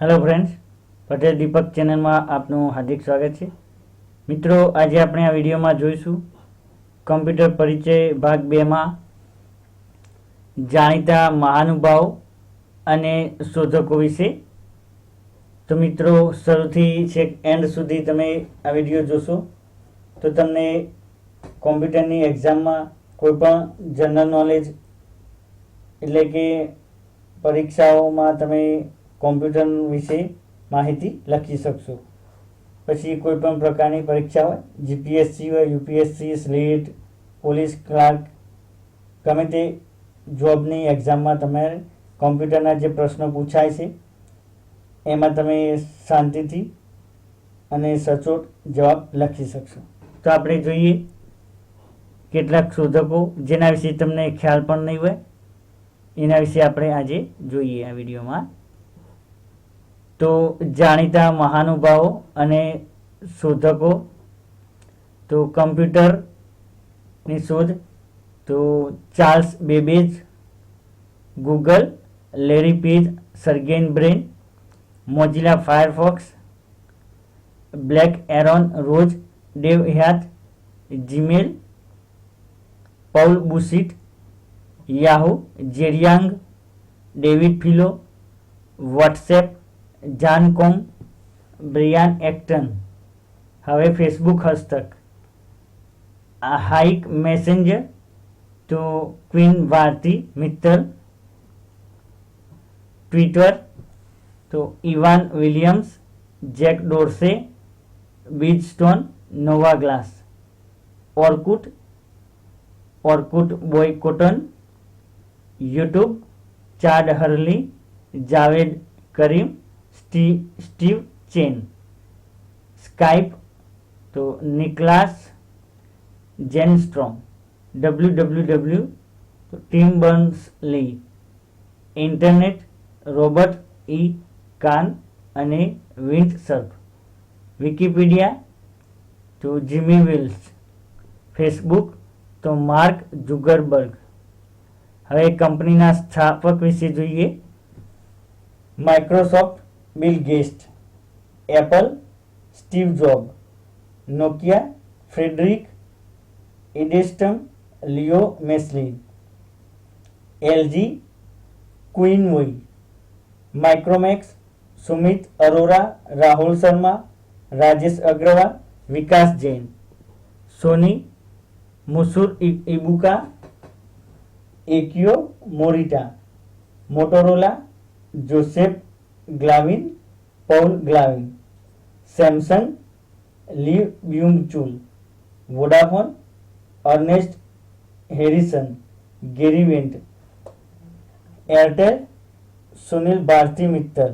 Hello friends Patel દીપક ચેનલમાં આપનું હાર્દિક સ્વાગત છે. મિત્રો, આજે આપણે આ વિડીયોમાં જોઈશું કમ્પ્યુટર પરિચય ભાગ બેમાં જાણીતા મહાનુભાવ અને શોધકો વિશે. તો મિત્રો, શરૂથી છેક એન્ડ સુધી તમે આ વીડિયો જોશો, તો તમને કોમ્પ્યુટરની એક્ઝામમાં કોઈ પણ જનરલ નોલેજ એટલે કે પરીક્ષાઓમાં તમે કોમ્પ્યુટર વિશે માહિતી લખી શકશો. પછી કોઈ પણ પ્રકારની પરીક્ષા હોય જીપીએસસી હોય યુપીએસસી સ્લેટ પોલીસ ક્લાર્ક, ગમે તે જોબની એક્ઝામમાં તમારે કોમ્પ્યુટરના જે પ્રશ્નો પૂછાય છે, એમાં તમે શાંતિથી અને સચોટ જવાબ લખી શકશો. તો આપણે જોઈએ કેટલાક શોધકો જેના વિશે તમને ખ્યાલ પણ નહીં હોય, એના વિશે આપણે આજે જોઈએ આ વિડીયોમાં. તો જાણીતા મહાનુભાવો અને શોધકો, તો કમ્પ્યુટરની શોધ, તો Charles Babbage, Google, Larry Page, Sergey Brin Mozilla Firefox, Blake Aaron Ross, Dave Hyatt Gmail, Paul Buchheit Yahoo Jerry Yang, David Filo, WhatsApp Jan Koum Brian Acton, હવે ફેસબુક હસ્તક હાઇક મેસેન્જર તો ક્વીન ભારતી મિત્તલ, ટ્વિટર તો Evan Williams, Jack Dorsey, Biz Stone, Noah Glass, Orkut Orkut Buyukkokten YouTube, Chad Hurley, Jawed Karim Steve Chen. Skype તો Niklas Zennstrom. W W W તો Tim Berners Lee. Internet, Robert E Kahn અને Vint Cerf Wikipedia તો Jimmy Wales. Facebook તો Mark Zuckerberg. હવે કંપનીના સ્થાપક વિશે જોઈએ. Microsoft Bill guest Apple Steve Jobs Nokia Fredrik Idestam Leo Mechelin LG Koo In Hwoi Micromax Sumit Arora Rahul Sharma Rajesh Agarwal Vikas Jain Sony Masaru Ibuka Akio Morita Motorola Joseph Galvin, Paul Galvin, Samsung, Lee Byung Chul Vodafone, Ernest Harrison, Gerry Whent, Airtel, Sunil Bharti Mittal,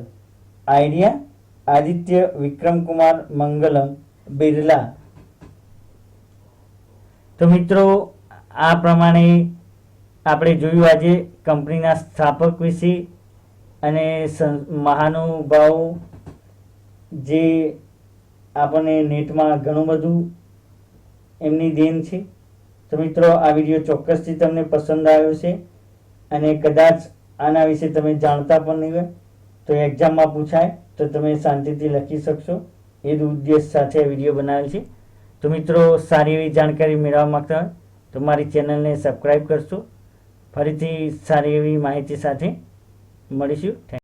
Idea, Aditya Vikramkumar Mangalam, Birla. તો મિત્રો, આ પ્રમાણે આપણે જોયું આજે કંપનીના સ્થાપક વિશે અને મહાનુભાવ જે આપણને નેટમાં ઘણું બધું એમની દેન છે. તો મિત્રો, આ વીડિયો ચોક્કસથી તમને પસંદ આવ્યો છે અને કદાચ આના વિશે તમે જાણતા પણ નહીં હોય, તો એક્ઝામમાં પૂછાય, તો તમે શાંતિથી લખી શકશો. એ જ ઉદ્દેશ સાથે આ વીડિયો બનાવેલ છે. તો મિત્રો, સારી એવી જાણકારી મેળવવા માગતા હોય, તો મારી ચેનલને સબસ્ક્રાઈબ કરશો. ફરીથી સારી એવી માહિતી સાથે મળીશું. થેન્ક